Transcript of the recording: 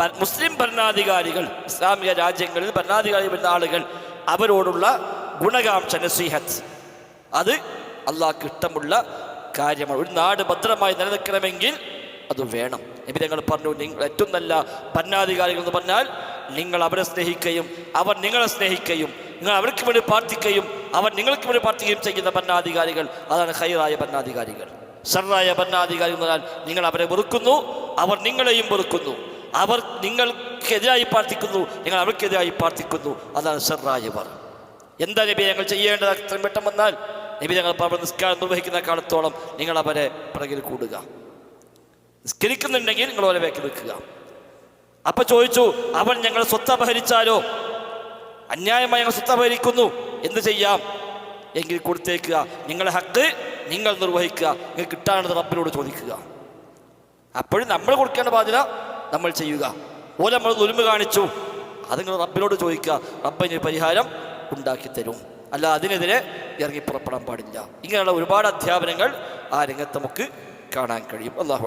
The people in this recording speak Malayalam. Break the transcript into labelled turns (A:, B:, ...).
A: മുസ്ലിം ഭരണാധികാരികൾ ഇസ്ലാമിക രാജ്യങ്ങളിൽ ഭരണാധികാരി വരുന്ന ആളുകൾ അവരോടുള്ള ഗുണകാംക്ഷ നസീഹത്ത്. അത് അള്ളാഹ്ക്ക് ഇഷ്ടമുള്ള കാര്യമാണ്. ഒരു നാട് ഭദ്രമായി നിലനിൽക്കണമെങ്കിൽ അത് വേണം. നബി ഞങ്ങൾ പറഞ്ഞു നിങ്ങൾ ഏറ്റവും നല്ല ഭരണാധികാരികൾ എന്ന് പറഞ്ഞാൽ നിങ്ങൾ അവരെ സ്നേഹിക്കുകയും അവർ നിങ്ങളെ സ്നേഹിക്കുകയും നിങ്ങൾ അവർക്ക് വേണ്ടി പ്രാർത്ഥിക്കുകയും അവർ നിങ്ങൾക്ക് വേണ്ടി പ്രാർത്ഥിക്കുകയും ചെയ്യുന്ന ഭരണാധികാരികൾ അതാണ് ഹൈറായ ഭരണാധികാരികൾ. ഷറായ ഭരണാധികാരി എന്ന് പറഞ്ഞാൽ നിങ്ങൾ അവരെ വെറുക്കുന്നു അവർ നിങ്ങളെയും വെറുക്കുന്നു. അവർ നിങ്ങൾക്കെതിരായി പ്രാർത്ഥിക്കുന്നു നിങ്ങൾ അവർക്കെതിരായി പ്രാർത്ഥിക്കുന്നു. അതാണ് ഷറായവർ എന്താ നബി ഞങ്ങൾ ചെയ്യേണ്ടത്? അത്രയും പെട്ടെന്ന് വന്നാൽ നബി ഞങ്ങൾ നിസ്കാരം നിർവഹിക്കുന്ന കാലത്തോളം നിങ്ങൾ അവരെ പിറകിൽ കൂടുക. നിസ്കരിക്കുന്നുണ്ടെങ്കിൽ നിങ്ങൾ അവരെ വേക്കി നിൽക്കുക അപ്പൊ ചോദിച്ചു അവൻ ഞങ്ങൾ സ്വത്ത് അപഹരിച്ചാലോ? അന്യായമായി ഞങ്ങൾ സ്വത്ത് അപഹരിക്കുന്നു. എന്ത് ചെയ്യാം? എങ്കിൽ കൊടുത്തേക്കുക. നിങ്ങളുടെ ഹക്ക് നിങ്ങൾ നിർവഹിക്കുക. നിങ്ങൾ കിട്ടാനുള്ളത് റബ്ബിനോട് ചോദിക്കുക. അപ്പോഴും നമ്മൾ കൊടുക്കേണ്ട ബാധ്യത നമ്മൾ ചെയ്യുക. പോലെ നമ്മൾ ദുരുമ്പ് കാണിച്ചു. അത് നിങ്ങൾ റബ്ബിനോട് ചോദിക്കുക റബ്ബിന് പരിഹാരം ഉണ്ടാക്കി തരും. അല്ല അതിനെതിരെ ഇറങ്ങി പുറപ്പെടാൻ പാടില്ല. ഇങ്ങനെയുള്ള ഒരുപാട് അധ്യാപനങ്ങൾ ആ രംഗത്ത് നമുക്ക് കാണാൻ കഴിയും. അള്ളാഹു